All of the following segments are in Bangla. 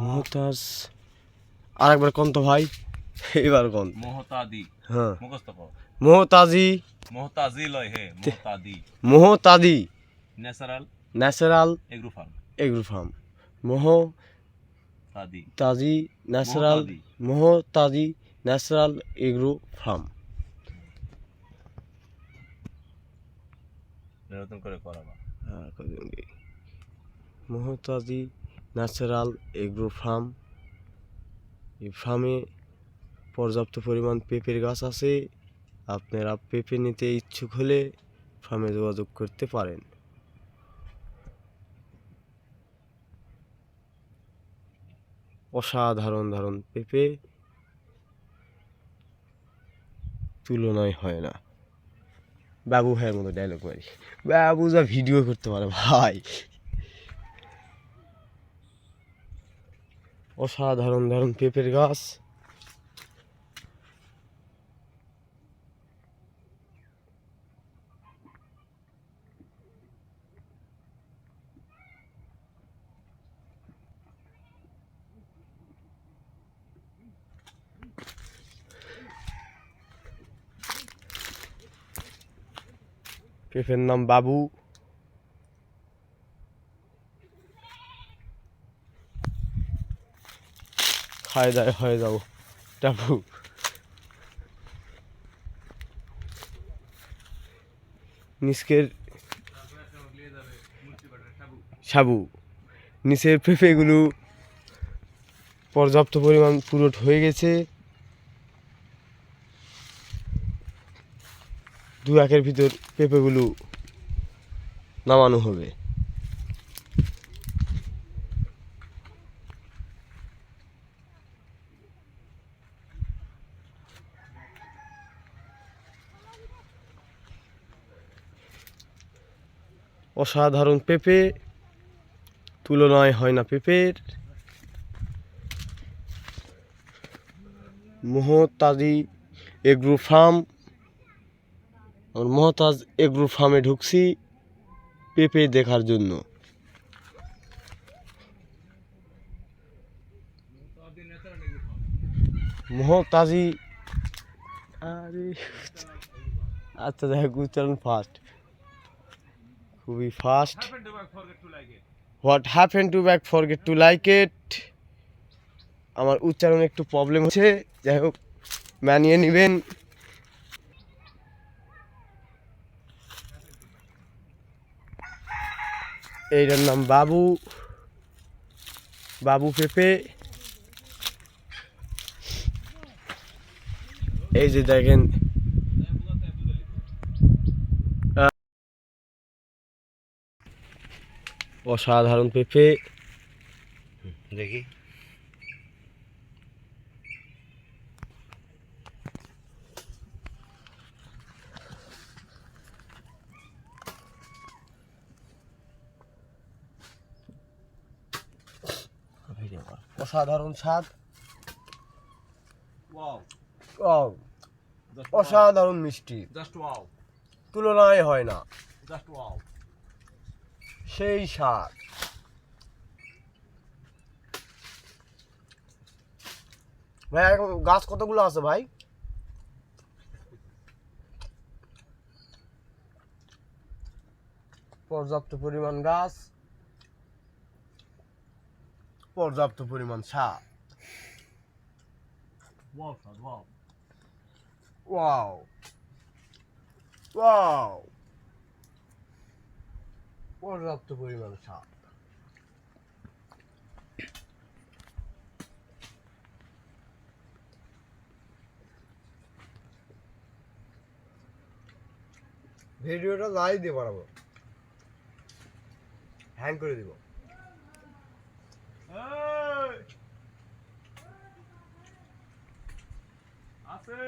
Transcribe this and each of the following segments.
মহতাজ আর একবার কোন তো ভাই? এবার কোন? মোহতাদি। হ্যাঁ। মুখস্থ কর। মোহতাজি। মোহতাজি লয় হে Mohtadi. Mohtadi. Natural. Natural. Agro Farm. Agro Farm. Mohtaji Tadi Natural. Mohtadi. Mohtaji Natural Agro Farm. নতুন করে করাবা। মোহতাজি ন্যাচারাল এগ্রো ফার্ম এই ফার্মে পর্যাপ্ত পরিমাণ পেঁপের গাছ আছে। আপনারা পেঁপে নিতে ইচ্ছুক হলে ফার্মে যোগাযোগ করতে পারেন। অসাধারণ, ধারণ পেঁপে তুলনায় হয় না। বাবু ভাইয়ের মতো ডায়লগ মারি। বাবু যা ভিডিও করতে পারে ভাই। অসাধারণ ধারণ পেঁপের গাছ। পেঁপের নাম বাবু। খায় দায় হয়ে যাব। টাপু। নিচকের সাবু। নিচের পেঁপেগুলো পর্যাপ্ত পরিমাণ পুরোট হয়ে গেছে। দু একের ভিতর পেঁপেগুলো নামানো হবে। অসাধারণ পেঁপে। তুলনায় হয় না পেঁপের। Mohtaji Agro Farm. Mohtaj Agro ফার্মে ঢুকছি পেঁপে দেখার জন্য। মহতাজি আরে আচ্ছা দেখ, উচ্চারণ ফাস্ট খুবই fast what happen to back forget to like it আমার উচ্চারণ একটু প্রবলেম হচ্ছে। যাই হোক মানিয়ে নেবেন। এইটার নাম বাবু। বাবু পেঁপে। এই যে দেখেন অসাধারণ পেঁপে। দেখি। অসাধারণ স্বাদ। অসাধারণ মিষ্টি। তুলনায় হয় না। জাস্ট ওয়াও সেই স্বাদ ভাই এখন গাছ কতগুলো আছে ভাই? পর্যাপ্ত পরিমাণ গাছ। পর্যাপ্ত পরিমাণ ওয়াও ওয়াও ওয়াও পর্যাপ্ত পরিমাণ স্বাদ ভিডিওটা লাইভ দিয়ে বাড়াবো হ্যাং করে দিব। আছে।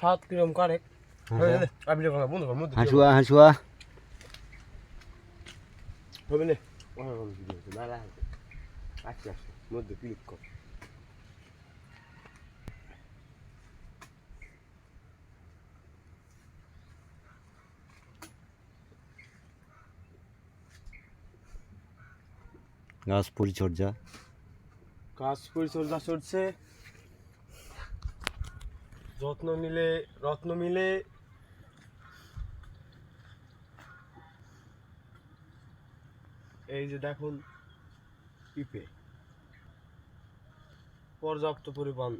সাত কিরম মধ্যে হাসুয়া হাসুয়া। হবে না। আচ্ছা মধ্যে ক্লিক কর। গাছ পরিচর্যা। গাছ পরিচর্যা চলছে। যত্ন নিলে রত্ন মিলে। এই যে দেখুন পিপে পর্যাপ্ত পরিমাণ